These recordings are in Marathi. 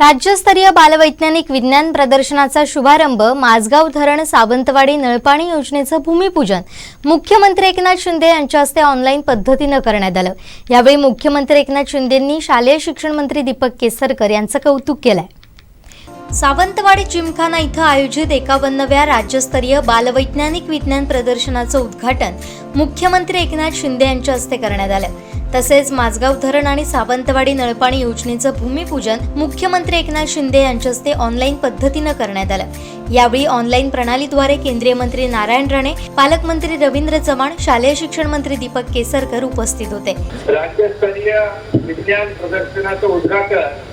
राज्यस्तरीय बालवैज्ञानिक विज्ञान प्रदर्शनाचा शुभारंभ माझगाव धरण सावंतवाडी नळपाणी योजनेचं भूमिपूजन मुख्यमंत्री एकनाथ शिंदे यांच्या हस्ते ऑनलाईन पद्धतीनं करण्यात आलं. यावेळी मुख्यमंत्री एकनाथ शिंदेंनी शालेय शिक्षण मंत्री दीपक केसरकर यांचं कौतुक केलंय. सावंतवाडी जिमखाना इथं आयोजित एकावन्नव्या राज्यस्तरीय बालवैज्ञानिक विज्ञान प्रदर्शनाचं उद्घाटन मुख्यमंत्री एकनाथ शिंदे यांच्या हस्ते करण्यात आलं. तसेच माझगाव धरण आणि सावंतवाडी नळपाणी योजनेचं भूमिपूजन मुख्यमंत्री एकनाथ शिंदे यांच्या हस्ते ऑनलाईन पद्धतीनं करण्यात आलं. यावेळी ऑनलाईन प्रणालीद्वारे केंद्रीय मंत्री नारायण राणे पालकमंत्री रवींद्र चव्हाण शालेय शिक्षण मंत्री दीपक केसरकर उपस्थित होते. राज्यस्तरीय विज्ञान प्रदर्शनाचं उद्घाटन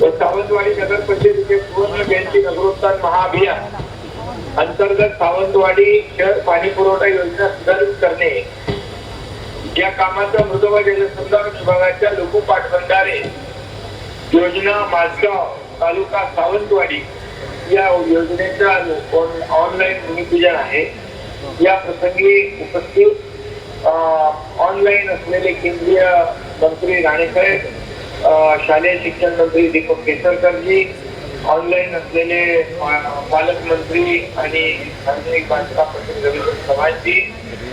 व सावंतवाडी नगर परिषदेचे पूर्ण जयंती नगरोत्थान महाअभियान अंतर्गत सावंतवाडी शहर पाणी पुरवठा योजना सुधारित करणे या कामाचा मृदवा जलसंधारण म्हणजे विभागाच्या लोको पाटबंधारे योजना माझगाव तालुका सावंतवाडी या योजनेचा ऑनलाईन भूमिपूजन आहे. या प्रसंगी उपस्थित ऑनलाईन असलेले केंद्रीय मंत्री राणेसाहेब शालेय शिक्षण मंत्री दीपक केसरकरजी ऑनलाईन असलेले पालकमंत्री आणि सार्वजनिक बांधकाम मंत्री रवींद्र चव्हाणजी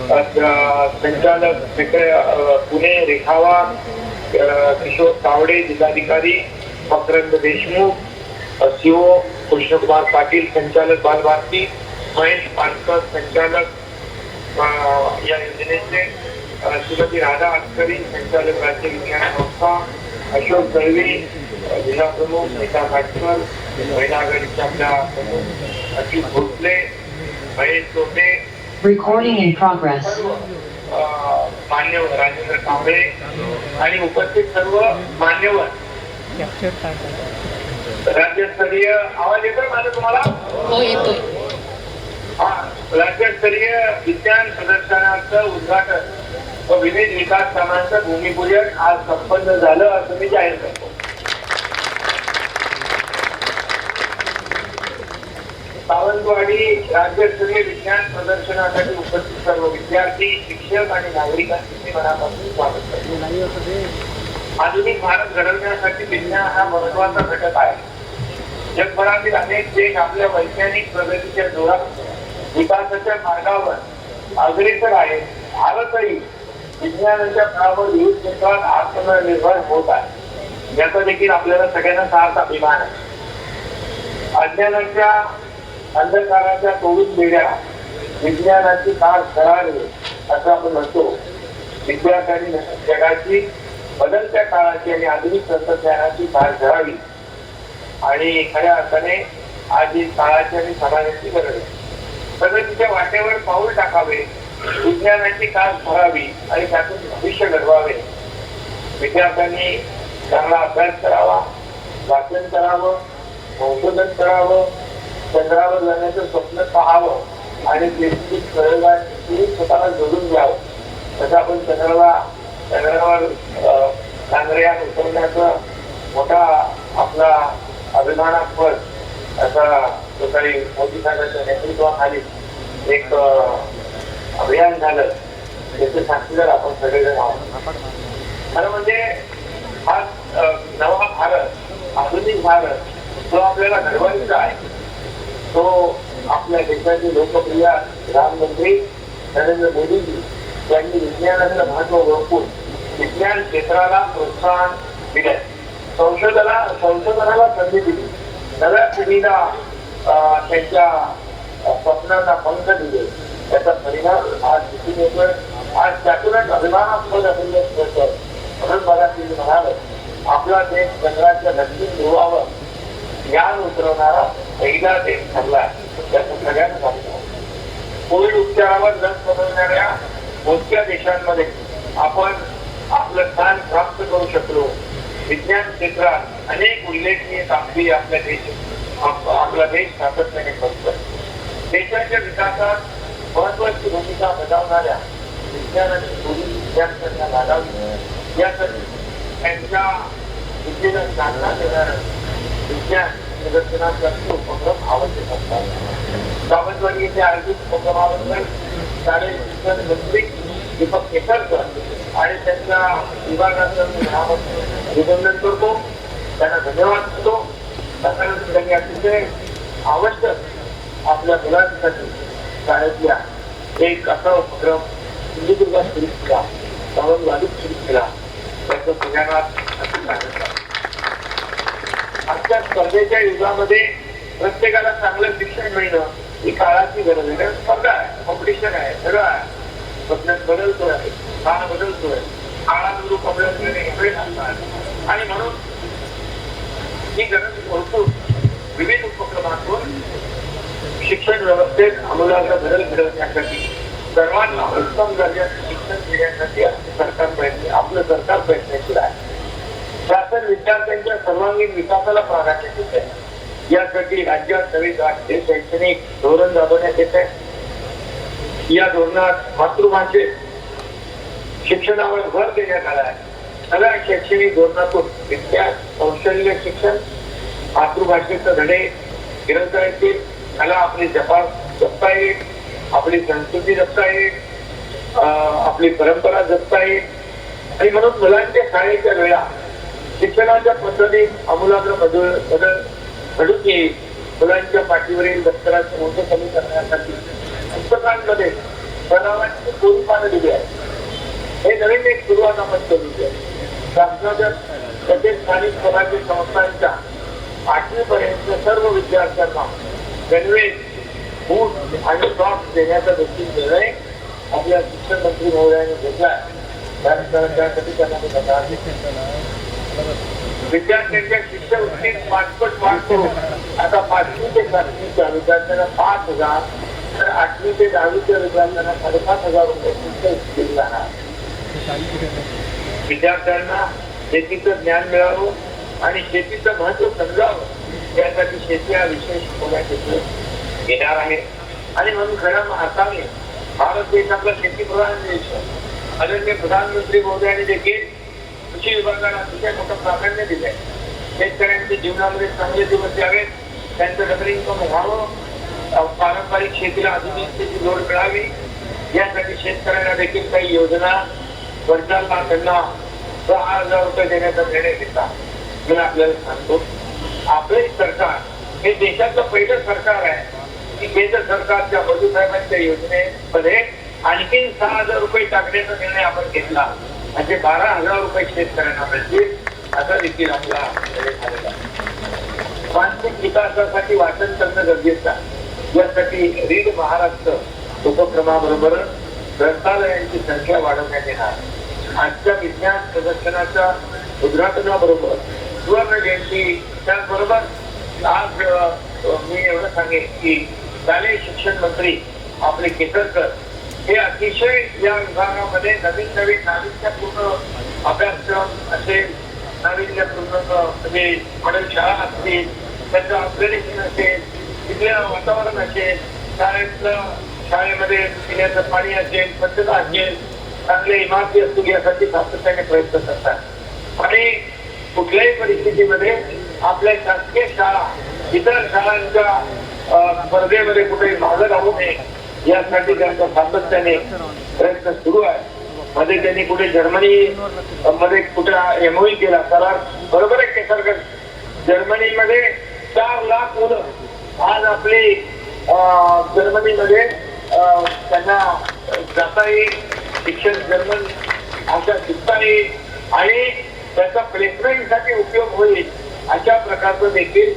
संचालक पुणे रेखावा किशोर तावडे जिल्हाधिकारी मकरंद देशमुख सीओ कृष्णकुमार पाटील संचालक बालभारती महेश पानकर संचालक या योजनेचे श्रीमती राधा अटकरी संचालक राज्य विज्ञान संस्था अशोक दळवी जिल्हा प्रमुख नीता भाटकर महिला आघाडीच्या आपल्या प्रमुख Ajit Bhosale Mahesh Sote Recording in progress. सर्व अ, मान्यवर राजेंद्र कांबळे आणि उपस्थित सर्व मान्यवर. राज्यस्तरीय आवाज येतोय माझा तुम्हाला? हो येतोय. राज्यस्तरीय विज्ञान प्रदर्शनाचं उद्घाटन व विविध विकास कामांचं भूमिपूजन आज संपन्न झालं असं मी जाहीर करतो. सावंतवाडी राज्यस्तरीय विज्ञान प्रदर्शनासाठी उपस्थित सर्व विद्यार्थी शिक्षक आणि नागरिकांचे मनापासून स्वागत करतो. आधुनिक भारत घडवण्यासाठी विज्ञान हा महत्त्वाचा घटक आहे. जगभरातील अनेक देश आपल्या वैज्ञानिक प्रगतीच्या जोरात विकासाच्या मार्गावर अग्रेसर आहेत. भारतही विज्ञानाच्या काळावर विविध क्षेत्रात आत्मनिर्भर होत आहे. याचा देखील आपल्याला सगळ्यांना सार्थ अभिमान आहे. अज्ञानाच्या अंधकाराच्या तोडून बेड्या विज्ञानाची काळ करावी असं आपण म्हणतो. विद्यार्थ्यांनी जगाची बदलत्या काळाची आणि आधुनिक तंत्रज्ञानाची काळ धरावी आणि खऱ्या अर्थाने आज ही काळाची आणि समाजाची गरज आहे. प्रगतीच्या वाटेवर पाऊल टाकावे विज्ञानाची काळ भरावी आणि त्यातून भविष्य घडवावे. विद्यार्थ्यांनी चांगला अभ्यास करावा वाचन करावं संशोधन करावं चंद्रावर जाण्याचं स्वप्न पाहावं. आणि तेथील प्रयोगांशी स्वतःला जोडून घ्यावं. तसं आपण चंद्राला चंद्रावर चांद्रयान उतरण्याचा मोठा आपला अभिमानास्पद असा सकाळी मोदी साहेबांच्या नेतृत्वाखाली एक अभियान झालं त्याचे साक्षीदार आपण सगळेजण आहोत. खरं म्हणजे हा नवा भारत आधुनिक भारत जो आपल्याला घडवायचा आहे. तो आपल्या देशाचे लोकप्रिय प्रधानमंत्री नरेंद्र मोदीजी यांनी विज्ञानाचं महत्त्व ओळखून विज्ञान क्षेत्राला प्रोत्साहन दिले संशोधना संशोधनाला संधी दिली. नव्या पिढीला अं, त्यांच्या स्वप्नांना पंख दिले. त्याचा परिणाम आज दिसून येतोय. आज त्यातूनच अभिमानास्पद असं मिळतं म्हणून मला तुम्ही म्हणाल आपला देश चंद्राच्या नक्की ध्रुवावर ज्ञान उतरवणारा पहिला देश ठरला आहे. त्याचं सगळ्यांना सांगतो कोविड उपचारावर लस बनवणाऱ्या मोजक्या देशांमध्ये आपण आपलं स्थान प्राप्त करू शकलो? विज्ञान क्षेत्रात अनेक उल्लेखनीय कामगिरी आपल्या देश आपला देश सातत्याने करतो देशाच्या विकासात महत्वाची भूमिका बजावणाऱ्या विज्ञानाची थोडी विद्यार्थ्यांना लागावी. यासाठी त्यांच्या विद्येला चालना देणारं विज्ञान प्रदर्शनासाठी उपक्रम आवश्यक असतात सावंतवाडी येथे आयोजित उपक्रमाबद्दल शालेय शिक्षण मंत्री दीपक केसरकर आणि त्यांच्या विभागाचं अभिनंदन करतो त्यांना धन्यवाद. देतो त्याच्यानंतर त्यांनी अतिशय आवश्यक आपल्या मुलांसाठी शाळेतल्या एक असा उपक्रम सिंधुदुर्गात सुरू केला सावंतवाडीत सुरू केला त्याचं पुण्यात अति चांगलं आजच्या स्पर्धेच्या युगामध्ये प्रत्येकाला चांगलं शिक्षण मिळणं ही काळाची गरज आहे. कारण स्पर्धा आहे कॉम्पिटिशन आहे सगळं आहे. बदल बदलतोय काळ बदलतोय. काळानुरूप आपल्याला असतात आणि म्हणून ही गरज ओळखून विविध उपक्रमातून शिक्षण व्यवस्थेत आमूलाग्र बदल घडवण्यासाठी सर्वांना उत्तम दर्जाचं शिक्षण देण्यासाठी सरकार प्रयत्न आपलं सरकार प्रयत्नशील आहे. शासन विद्यार्थ्यांच्या सर्वांगीण विकासाला प्राधान्य देत आहे. यासाठी राज्यात नवीन राष्ट्रीय शैक्षणिक धोरण राबवण्यात येत आहे. या धोरणात मातृभाषेत शिक्षणावर भर देण्यात आला आहे. सगळ्या शैक्षणिक धोरणातून विद्या कौशल्य शिक्षण मातृभाषेचे धडे निरंतर येतील. त्याला आपली जपा जपता येईल. आपली संस्कृती जपता येईल. अं, आपली परंपरा जपता येईल. आणि म्हणून मुलांच्या शाळेच्या वेळा शिक्षणाच्या पद्धतीत आमूलाग्र बदल बदल घडून येईल. मुलांच्या पाठीवरील दप्तराचं मोठं कमी करण्यासाठी पुस्तकांमध्ये सरावांची दोन पानं दिली आहे. हे नवीन एक सुरुवात आपण आहे शासनाच्या तसेच स्थानिक स्वराज्य संस्थांच्या आठवीपर्यंत सर्व विद्यार्थ्यांना गणवेश बूट आणि सॉक्स देण्याचा देखील निर्णय आपल्या शिक्षण मंत्री महोदयाने घेतला त्यानंतर त्यासाठी त्यांना मी विद्यार्थ्यांच्या शिष्यवृत्तीत पाचपट वाढ करून आता पाचवी ते सातवीच्या विद्यार्थ्यांना पाच हजार तर आठवी ते दहावीच्या विद्यार्थ्यांना साडेपाच हजार रुपये शिष्यवृत्ती जाणार विद्यार्थ्यांना शेतीचं ज्ञान मिळावं आणि शेतीचं महत्त्व समजावं यासाठी शेती हा विषय शिकवण्यात येणार आहे. आणि म्हणून खऱ्या अर्थाने भारत देश आपला शेतीप्रधान देश. आहे. आदरणीय प्रधानमंत्री महोदयांनी देखील कृषी विभागाला अतिशय मोठं प्राधान्य दिलंय. शेतकऱ्यांच्या जीवनामध्ये चांगले दिवस यावेत. त्यांचं डबल इन्कम व्हावं पारंपरिक शेतीला आधुनिकतेची जोड मिळावी. यासाठी शेतकऱ्यांना देखील काही योजना वर्षांना त्यांना सहा हजार रुपये देण्याचा निर्णय घेतला. मी आपल्याला सांगतो आपले सरकार हे देशाचं पहिलं सरकार आहे. की केंद्र सरकारच्या मोदी साहेबांच्या योजनेमध्ये आणखीन सहा हजार रुपये टाकण्याचा निर्णय आपण घेतला. म्हणजे बारा हजार रुपये शेतकऱ्यांना मिळतील असा देखील आपला झालेला मानसिक विकासासाठी वाचन करणं गरजेचं आहे. यासाठी रीड महाराष्ट्र उपक्रमाबरोबर ग्रंथालयांची संख्या वाढवण्यात येणार. आजच्या विज्ञान प्रदर्शनाच्या उद्घाटनाबरोबर सुवर्ण जयंती त्याचबरोबर आज मी एवढं सांगेन की शालेय शिक्षण मंत्री आपले केसरकर हे अतिशय या विभागामध्ये नवीन नवीन नाविन्यपूर्ण अभ्यासक्रम असेल नाविन्यपूर्ण म्हणजे मॉडेल शाळा असतील त्याचं अपग्रेडेशन असेल तिथलं वातावरण असेल शाळेतलं शाळेमध्ये पिण्याचं पाणी असेल स्वच्छता असेल चांगल्या इमारती असतील यासाठी सातत्याने प्रयत्न करतात. आणि कुठल्याही परिस्थितीमध्ये आपल्या शासकीय शाळा इतर शाळांच्या स्पर्धेमध्ये कुठेही भाग राहू नये. यासाठी त्यांचा सातत्याने प्रयत्न सुरू आहे. मध्ये त्यांनी कुठे जर्मनी मध्ये कुठे एमओई केला. करार बरोबर आहे केसरकर जर्मनीमध्ये चार लाख मुलं. आज आपली जर्मनीमध्ये त्यांना जाता येईल शिक्षण जर्मन भाषा शिकता येईल आणि त्याचा प्लेसमेंटसाठी उपयोग होईल अशा प्रकारचं देखील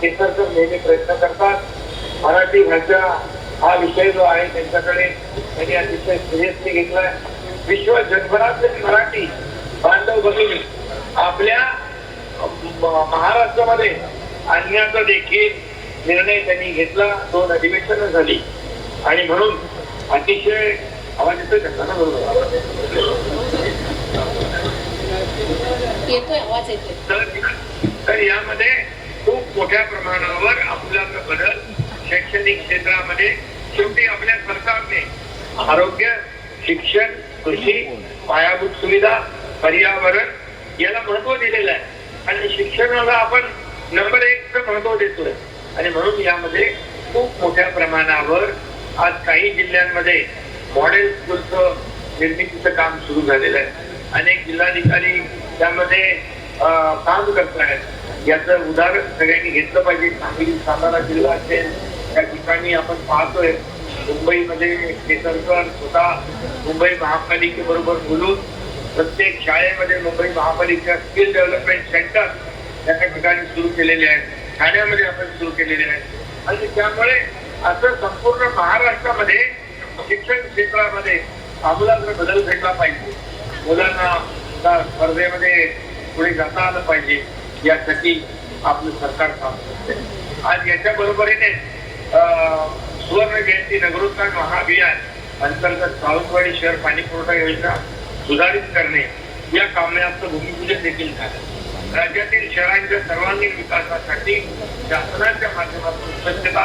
केसरकर नेहमी प्रयत्न करतात. मराठी भाषा हा विषय जो आहे त्यांच्याकडे त्यांनी अतिशय सिरियसली घेतलाय. विश्व जगभरातले मराठी बांधव भगिनी आपल्या महाराष्ट्रामध्ये आणण्याचा देखील निर्णय त्यांनी घेतला. दोन अधिवेशनं झाली. आणि म्हणून अतिशय आवाज येतोय का? ना बरोबर तर यामध्ये खूप मोठ्या प्रमाणावर आपला बदल शैक्षणिक क्षेत्रामध्ये शेवटी आपल्या सरकारने आरोग्य शिक्षण कृषी पायाभूत सुविधा पर्यावरण याला महत्त्व दिलेलं आहे. आणि शिक्षणाला आपण नंबर एक महत्त्व देतोय. आणि म्हणून यामध्ये खूप मोठ्या प्रमाणावर आज काही जिल्ह्यांमध्ये मॉडेल स्कूलचं निर्मितीचं काम सुरू झालेलं आहे. अनेक जिल्हाधिकारी त्यामध्ये काम करत आहेत याचं उदाहरण सगळ्यांनी घेतलं पाहिजे. सांगली सातारा जिल्हा असेल त्या ठिकाणी आपण पाहतोय मुंबईमध्ये केसरकर स्वतः मुंबई महापालिकेबरोबर बोलून प्रत्येक शाळेमध्ये मुंबई महापालिका स्किल डेव्हलपमेंट सेंटर या ठिकाणी सुरू केलेले आहेत. ठाण्यामध्ये आपण सुरू केलेले आहेत. आणि त्यामुळे असं संपूर्ण महाराष्ट्रामध्ये शिक्षण क्षेत्रामध्ये आमूलाग्र बदल घडला पाहिजे. मुलांना स्पर्धेमध्ये पुढे जाता आलं पाहिजे यासाठी आपलं सरकार काम करते आज याच्या बरोबरीने सुवर्ण जयंती नगरोत्थान महाअभियान अंतर्गत सावंतवाडी शहर पाणी पुरवठा योजना सुधारित करणे या कामाचं भूमिपूजन देखील झालं. राज्यातील शहरांच्या सर्वांगीण विकासासाठी शासनाच्या माध्यमातून स्वच्छता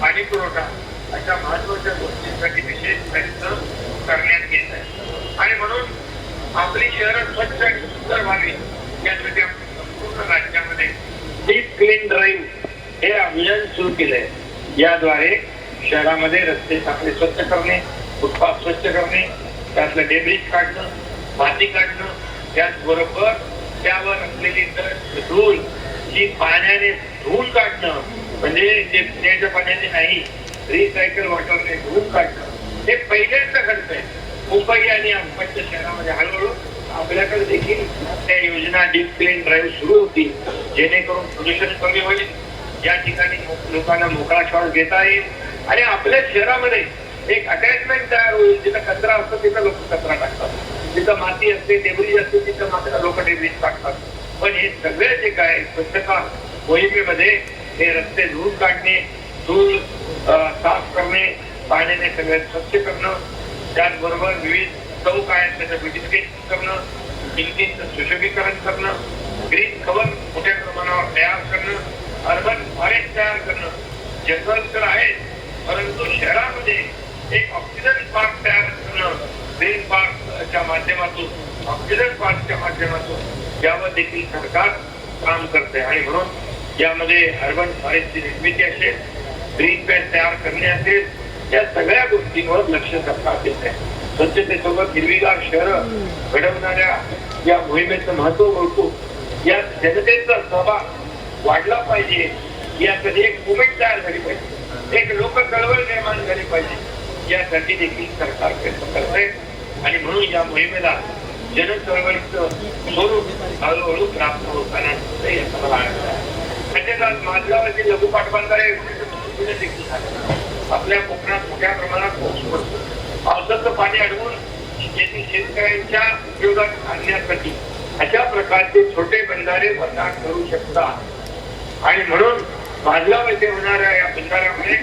पाणी पुरवठा अशा महत्त्वाच्या गोष्टींसाठी विशेष प्रयत्न करण्यात येत आहे आणि म्हणून आपली शहरं स्वच्छ आणि सुंदर व्हावी यासाठी आपण संपूर्ण राज्यामध्ये डीप क्लीन ड्राईव्ह हे अभियान सुरू केलंय. याद्वारे शहरामध्ये रस्ते चांगले स्वच्छ करणे फुटपाथ स्वच्छ करणे त्यातलं डेब्रिज काढणं माती काढणं त्याचबरोबर त्यावर असलेली धूळ ही पाण्याने धुवून काढणं म्हणजे जे पिण्याच्या पाण्याने नाही रिसायकल वॉटरने धुवून काढणं हे पहिल्यांदा खर्च आहे मुंबई आणि आसपासच्या शहरामध्ये हळूहळू आपल्याकडे देखील त्या योजना डीप क्लीन ड्राईव्ह सुरू होतील जेणेकरून प्रदूषण कमी होईल या ठिकाणी लोकांना मोकळा श्वास घेता येईल. आणि आपल्या शहरामध्ये एक अटॅचमेंट तयार होईल. जिथं कचरा असतो तिथं लोक कचरा टाकतात. जिथं माती असते डेब्रिज असते तिथं मात्र लोक डेब्रिज टाकतात. पण हे सगळे जे काय स्वच्छता मोहिमेमध्ये हे रस्ते धुवून काढणे धूळ साफ करणे पाण्याने सगळ्यात स्वच्छ करणं त्याचबरोबर विविध चौक आहेत त्याचं ब्युटिफिकेशन करणं भिंतींचं सुशोभीकरण करणं ग्रीन कव्हर मोठ्या प्रमाणावर तयार करणं अर्बन फॉरेस्ट तयार करणं जंगल तर आहे परंतु शहरामध्ये एक ऑक्सिजन पार्क तयार करणं ग्रीन पार्कच्या माध्यमातून ऑक्सिजन पार्कच्या माध्यमातून यावर देखील सरकार काम करते आणि म्हणून यामध्ये अर्बन फॉरेस्टची निर्मिती असेल ग्रीन पॅन तयार करणे असेल या सगळ्या गोष्टींवर लक्ष सरकार देत आहे स्वच्छतेसोबत हिरवीगार शहरं घडवणाऱ्या या मोहिमेचं महत्त्व ओळखू या जनतेचा सहभाग वाढला पाहिजे. यासाठी एक उमेद तयार झाली पाहिजे. एक लोक चळवळ निर्माण झाली पाहिजे. यासाठी देखील सरकार प्रयत्न करत आहे आणि म्हणून या मोहिमेला जन चळवळीचं स्वरूप हळूहळू प्राप्त होताना याचा मला आनंद आहे. म्हणजेच लघु पाटबंधारे देखील आपल्या कोकणात मोठ्या प्रमाणात पाऊस पडतो. पावसाचं पाणी अडवून शेती शेतकऱ्यांच्या उपयोगात आणण्यासाठी अशा प्रकारचे छोटे बंधारे वसा करू शकतात. आणि म्हणून माझगाव येथे होणाऱ्या या बंधाऱ्यामुळे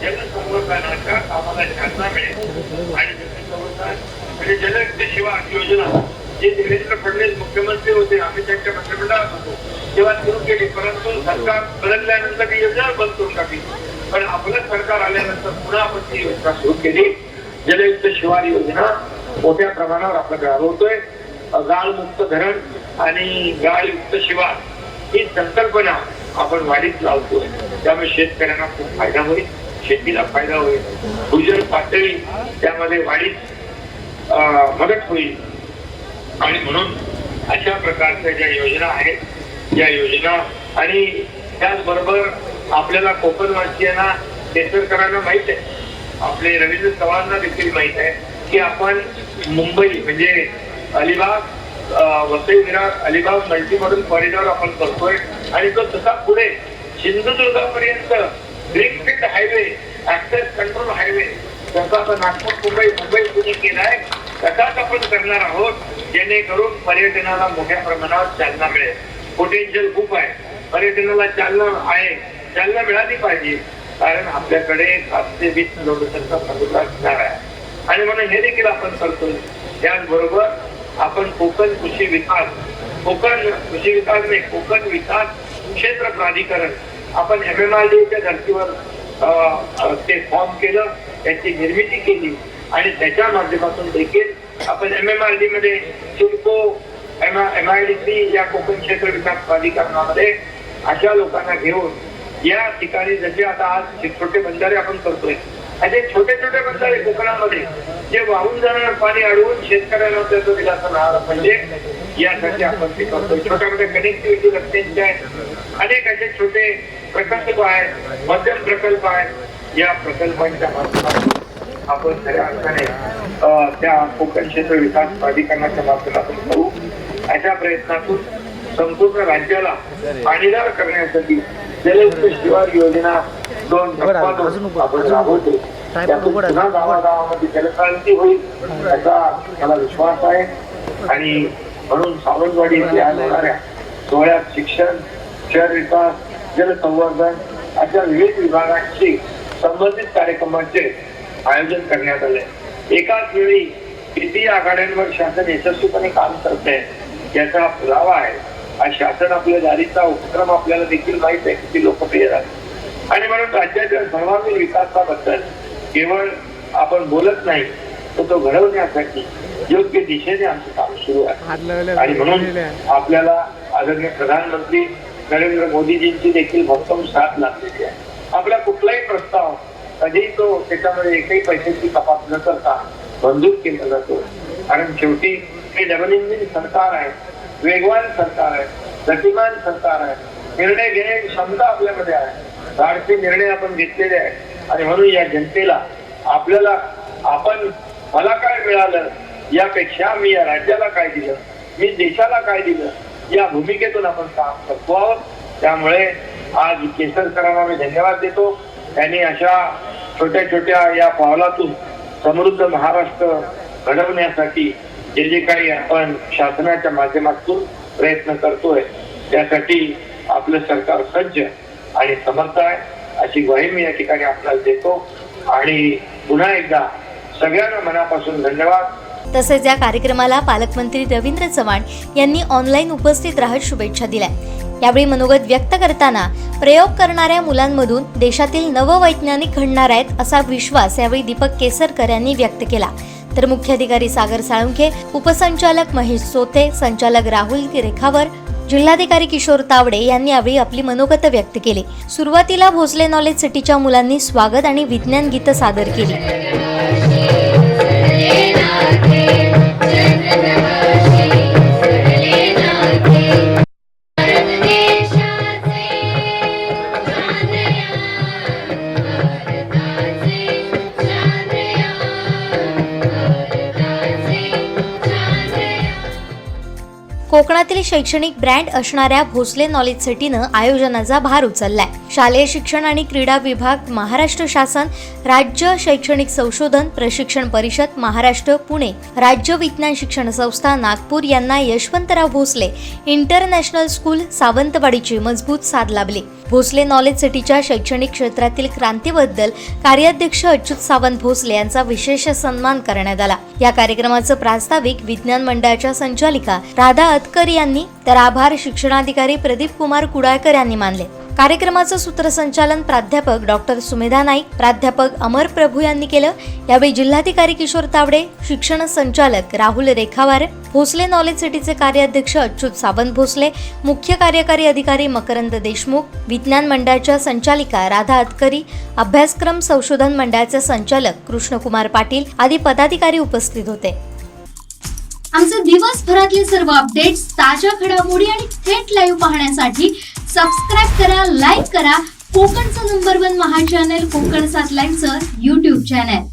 जलसंवर्धनाच्या कामाला चालना मिळेल. आणि जलसंवर्धन म्हणजे जलयुक्त शिवा योजना. जे देवेंद्र फडणवीस मुख्यमंत्री होते आम्ही त्यांच्या मंत्रिमंडळात होतो. तेव्हा सुरू केली परंतु सरकार बदलल्यानंतर ती योजना बंद करून टाकली. पण आपलं सरकार आल्यानंतर पुन्हा आपण ती योजना सुरू केली. जलयुक्त शिवार योजना मोठ्या प्रमाणावर आपल्याकडे राबवतोय गाळमुक्त धरण आणि गाळयुक्त शिवार ही संकल्पना आपण वाढीत लावतोय. त्यामुळे शेतकऱ्यांना खूप फायदा होईल शेतीला फायदा होईल. भूजल पातळी त्यामध्ये वाढीत अं, मदत होईल. आणि म्हणून अशा प्रकारच्या ज्या योजना आहेत या योजना आणि त्याचबरोबर आपल्याला कोकणवासियांना केसरकरांना माहीत आहे. आपले रवींद्र चव्हाणना देखील माहीत आहे की आपण मुंबई म्हणजे अलिबाग वसई विरार अलिबाग मल्टीमॉडल कॉरिडॉर आपण करतोय. आणि तो तसा पुढे सिंधुदुर्गापर्यंत greenfield highway access control highway जसा आता नागपूर मुंबई मुंबई पुणे केलाय तसाच आपण करणार आहोत जेणेकरून पर्यटनाला मोठ्या प्रमाणावर चालना मिळेल. पोटेन्शियल खूप आहे. पर्यटनाला चालना आहे. चालना मिळाली पाहिजे. कारण आपल्याकडे सातशे वीस किलोमीटरचा समुद्र असणार आहे. आणि म्हणून हे देखील आपण करतोय. त्याचबरोबर आपण कोकण कृषी विकास कोकण कृषी विकास नाही कोकण विकास क्षेत्र प्राधिकरण. आपण एम एम आर च्या धर्तीवर ते फॉर्म केलं त्याची निर्मिती केली. आणि त्याच्या माध्यमातून देखील आपण एम एम आर डी मध्ये CIDCO M M I D C या कोकण क्षेत्र विकास प्राधिकरणामध्ये अशा लोकांना घेऊन या ठिकाणी जसे आता आज छोटे बंधारे आपण करतोय असे छोटे छोटे बंधारे कोकणामध्ये जे वाहून जाणारं पाणी अडवून शेतकऱ्यांना त्याचं दिलासा आहार म्हणजे यासाठी आपण ते करतो छोट्या मोठ्या कनेक्टिव्हिटी रस्त्यांचे आहेत. अनेक असे छोटे प्रकल्प आहेत. मध्यम प्रकल्प आहेत. या प्रकल्पांच्या माध्यमातून आपण खऱ्या अर्थाने त्या कोकण क्षेत्र विकास प्राधिकरणाच्या माध्यमातून करू. अशा प्रयत्नातून संपूर्ण राज्याला पाणीदार करण्यासाठी जलयुक्त शिवार योजना दोन आपण राबवतो. त्यातून पुन्हा गावागावामध्ये जलक्रांती होईल याचा मला विश्वास आहे. आणि म्हणून सावंतवाडी येथे आज होणाऱ्या सोहळ्यात शिक्षण शहर विकास जलसंवर्धन अशा विविध विभागांशी संबंधित कार्यक्रमाचे आयोजन करण्यात आले. एकाच वेळी किती आघाड्यांवर शासन यशस्वीपणे काम करते याचा पुरावा आहे. हा शासन आपल्या दारीचा उपक्रम आपल्याला देखील माहीत आहे किती लोकप्रिय आहे आणि म्हणून राज्याच्या सर्वांगीण विकासाबद्दल केवळ आपण बोलत नाही तर तो घडवण्यासाठी योग्य दिशेने आमचं काम सुरू आहे आणि म्हणून आपल्याला आदरणीय प्रधानमंत्री नरेंद्र मोदीजींची देखील भक्कम साथ लागलेली आहे. आपला कुठलाही प्रस्ताव कधीही तो त्याच्यामध्ये एकही पैशाची कपात न करता मंजूर केला जातो. कारण शेवटी हे इंजिन सरकार आहे वेगवान सरकार आहे गतिमान सरकार आहे. निर्णय घेण्याची क्षमता आपल्यामध्ये आहे. धाडसी निर्णय आपण घेतलेले आहेत. आणि म्हणून या जनतेला आपल्याला आपण मला काय मिळालं यापेक्षा मी या राज्याला काय दिलं मी देशाला काय दिलं या भूमिकेतून आपण काम करतो आहोत. त्यामुळे आज केसरकरांना मी धन्यवाद देतो. त्यांनी अशा छोट्या छोट्या या पावलातून समृद्ध महाराष्ट्र घडवण्यासाठी जे जे काही आपण शासनाच्या माध्यमातून प्रयत्न करतोय त्यासाठी आपलं सरकार सज्ज आणि समर्थ आहे. अशी ग्वाही मी या ठिकाणी आपल्याला देतो. आणि पुन्हा एकदा सगळ्यांना मनापासून धन्यवाद. तसेच या कार्यक्रमाला पालकमंत्री रवींद्र चव्हाण यांनी ऑनलाईन उपस्थित राहत शुभेच्छा दिल्या. यावेळी मनोगत व्यक्त करताना प्रयोग करणाऱ्या मुलांमधून देशातील नववैज्ञानिक घडणार आहेत असा विश्वास यावेळी दीपक केसरकर यांनी व्यक्त केला. तर मुख्याधिकारी सागर साळुंखे उपसंचालक महेश सोते संचालक राहुल रेखावर जिल्हाधिकारी किशोर तावडे यांनी यावेळी आपली मनोगत व्यक्त केली. सुरुवातीला भोसले नॉलेज सिटीच्या मुलांनी स्वागत आणि विज्ञान गीतं सादर केली. कोकणातील शैक्षणिक ब्रँड असणाऱ्या भोसले नॉलेज सिटीनं आयोजनाचा भार उचललाय. शालेय शिक्षण आणि क्रीडा विभाग महाराष्ट्र शासन राज्य शैक्षणिक संशोधन प्रशिक्षण परिषद महाराष्ट्र पुणे राज्य विज्ञान शिक्षण संस्था नागपूर यांना यशवंतराव भोसले इंटरनॅशनल स्कूल सावंतवाडीची मजबूत साथ लाभली. भोसले नॉलेज सिटीच्या शैक्षणिक क्षेत्रातील क्रांतीबद्दल कार्याध्यक्ष अच्युत सावंत भोसले यांचा विशेष सन्मान करण्यात आला. या कार्यक्रमाचं प्रास्ताविक विज्ञान मंडळाच्या संचालिका राधा अतकर यांनी तर आभार शिक्षणाधिकारी प्रदीप कुमार कुडाळकर यांनी मानले. कार्यक्रमाचं सूत्रसंचालन प्राध्यापक डॉक्टर सुमेधा नाईक प्राध्यापक अमर प्रभू यांनी केलं. यावेळी जिल्हाधिकारी किशोर तावडे शिक्षण संचालक राहुल रेखावार भोसले नॉलेज सिटीचे कार्याध्यक्ष अच्युत सावंत भोसले मुख्य कार्यकारी अधिकारी मकरंद देशमुख विज्ञान मंडळाच्या संचालिका राधा अतकरी अभ्यासक्रम संशोधन मंडळाचे संचालक कृष्णकुमार पाटील आदी पदाधिकारी उपस्थित होते. आमचे दिवसभरातले सर्व अपडेट्स ताज्या घडामोडी आणि थेट लाईव्ह पाहण्यासाठी सबस्क्राईब करा लाईक करा. कोकणचं नंबर वन महा चॅनल कोकण सातलाईनचं युट्यूब चॅनल